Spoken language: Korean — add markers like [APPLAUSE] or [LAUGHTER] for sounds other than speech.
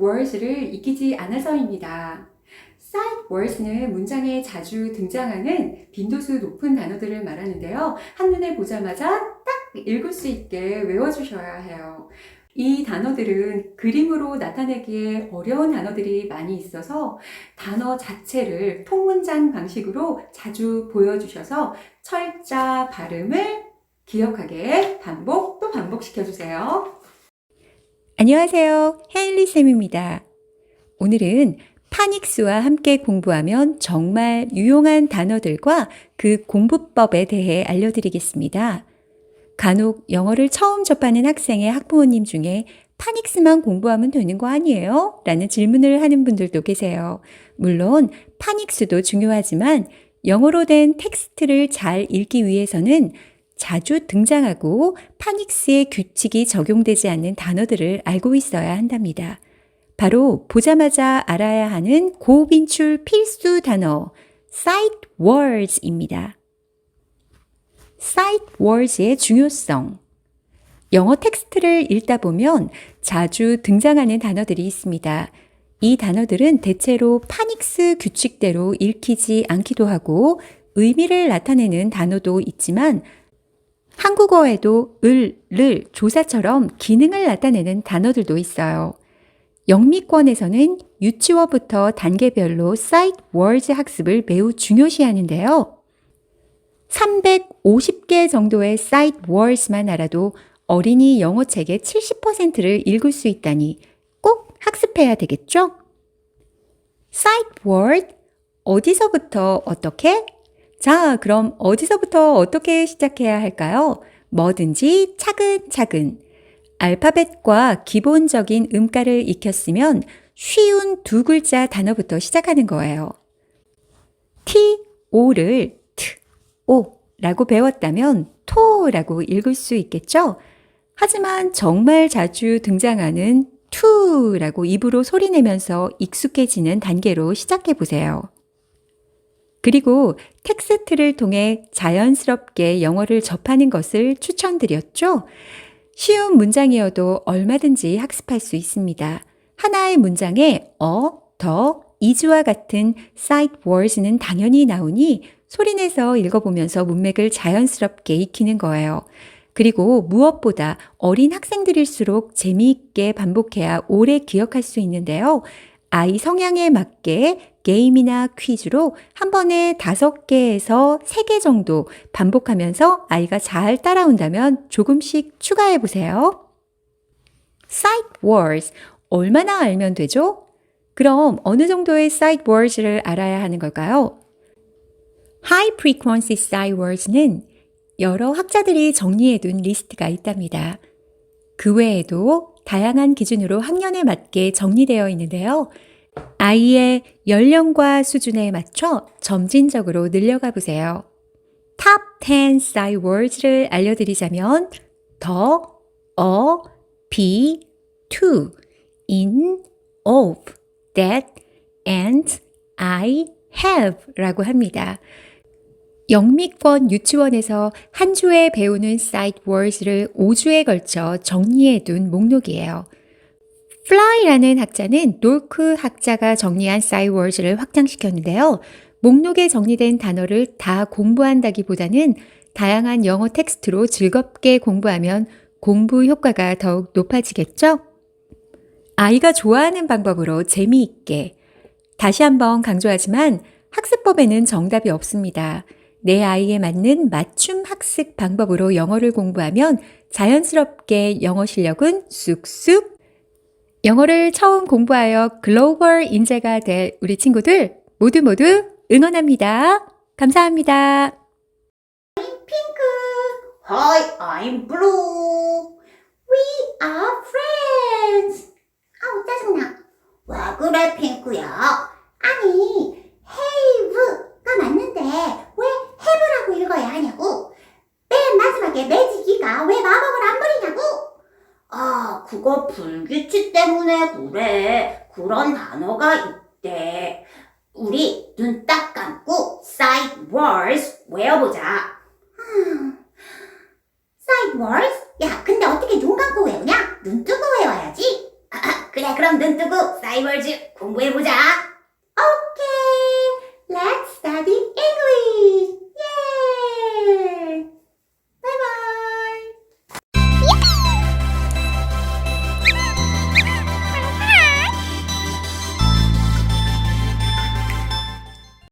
words를 익히지 않아서입니다. sight words는 문장에 자주 등장하는 빈도수 높은 단어들을 말하는데요. 한눈에 보자마자 딱 읽을 수 있게 외워주셔야 해요. 이 단어들은 그림으로 나타내기에 어려운 단어들이 많이 있어서 단어 자체를 통문장 방식으로 자주 보여주셔서 철자 발음을 기억하게 반복 또 반복시켜 주세요. 안녕하세요. 헤일리 쌤입니다. 오늘은 파닉스와 함께 공부하면 정말 유용한 단어들과 그 공부법에 대해 알려드리겠습니다. 간혹 영어를 처음 접하는 학생의 학부모님 중에 파닉스만 공부하면 되는 거 아니에요? 라는 질문을 하는 분들도 계세요. 물론 파닉스도 중요하지만 영어로 된 텍스트를 잘 읽기 위해서는 자주 등장하고 파닉스의 규칙이 적용되지 않는 단어들을 알고 있어야 한답니다. 바로 보자마자 알아야 하는 고빈출 필수 단어 sight words입니다. sight words의 중요성. 영어 텍스트를 읽다 보면 자주 등장하는 단어들이 있습니다. 이 단어들은 대체로 파닉스 규칙대로 읽히지 않기도 하고 의미를 나타내는 단어도 있지만 한국어에도 을, 를, 조사처럼 기능을 나타내는 단어들도 있어요. 영미권에서는 유치원부터 단계별로 sight words 학습을 매우 중요시 하는데요. 350개 정도의 sight words만 알아도 어린이 영어 책의 70%를 읽을 수 있다니 꼭 학습해야 되겠죠? sight word 어디서부터 어떻게? 자, 그럼 어디서부터 어떻게 시작해야 할까요? 뭐든지 차근차근. 알파벳과 기본적인 음가를 익혔으면 쉬운 두 글자 단어부터 시작하는 거예요. T, O를 T, O 라고 배웠다면 토라고 읽을 수 있겠죠? 하지만 정말 자주 등장하는 투라고 입으로 소리내면서 익숙해지는 단계로 시작해 보세요. 그리고 텍스트를 통해 자연스럽게 영어를 접하는 것을 추천드렸죠? 쉬운 문장이어도 얼마든지 학습할 수 있습니다. 하나의 문장에 어, 더, 이즈와 같은 sight words는 당연히 나오니 소리내서 읽어보면서 문맥을 자연스럽게 익히는 거예요. 그리고 무엇보다 어린 학생들일수록 재미있게 반복해야 오래 기억할 수 있는데요. 아이 성향에 맞게 게임이나 퀴즈로 한 번에 다섯 개에서 세 개 정도 반복하면서 아이가 잘 따라온다면 조금씩 추가해 보세요. sight words 얼마나 알면 되죠? 그럼 어느 정도의 sight words를 알아야 하는 걸까요? high frequency sight words는 여러 학자들이 정리해둔 리스트가 있답니다. 그 외에도 다양한 기준으로 학년에 맞게 정리되어 있는데요. 아이의 연령과 수준에 맞춰 점진적으로 늘려가 보세요. 탑10 sight words를 알려드리자면 더, 어, be, in, of, that, and, I, have 라고 합니다. 영미권 유치원에서 한 주에 배우는 sight words를 5주에 걸쳐 정리해 둔 목록이에요. Fly라는 학자는 놀크 학자가 정리한 words를 확장시켰는데요. 목록에 정리된 단어를 다 공부한다기보다는 다양한 영어 텍스트로 즐겁게 공부하면 공부 효과가 더욱 높아지겠죠? 아이가 좋아하는 방법으로 재미있게. 다시 한번 강조하지만 학습법에는 정답이 없습니다. 내 아이에 맞는 맞춤 학습 방법으로 영어를 공부하면 자연스럽게 영어 실력은 쑥쑥 영어를 처음 공부하여 글로벌 인재가 될 우리 친구들 모두 모두 응원합니다. 감사합니다. Hi, I'm blue. We are friends. 아우, 짜증나. 왜 그래, 핑크야? 아니, have가 맞는데 왜 have라고 읽어야 하냐고? 맨 마지막에 매직이가 왜 마법을 안 부리냐고? 아, 그거 불규칙 때문에 그래. 그런 단어가 있대. 우리 눈 딱 감고 sight words 외워보자. sight words? 야, 근데 어떻게 눈 감고 외우냐? 눈 뜨고 외워야지. 아, [LAUGHS] 그래, 그럼 눈 뜨고 사이월즈 공부해보자.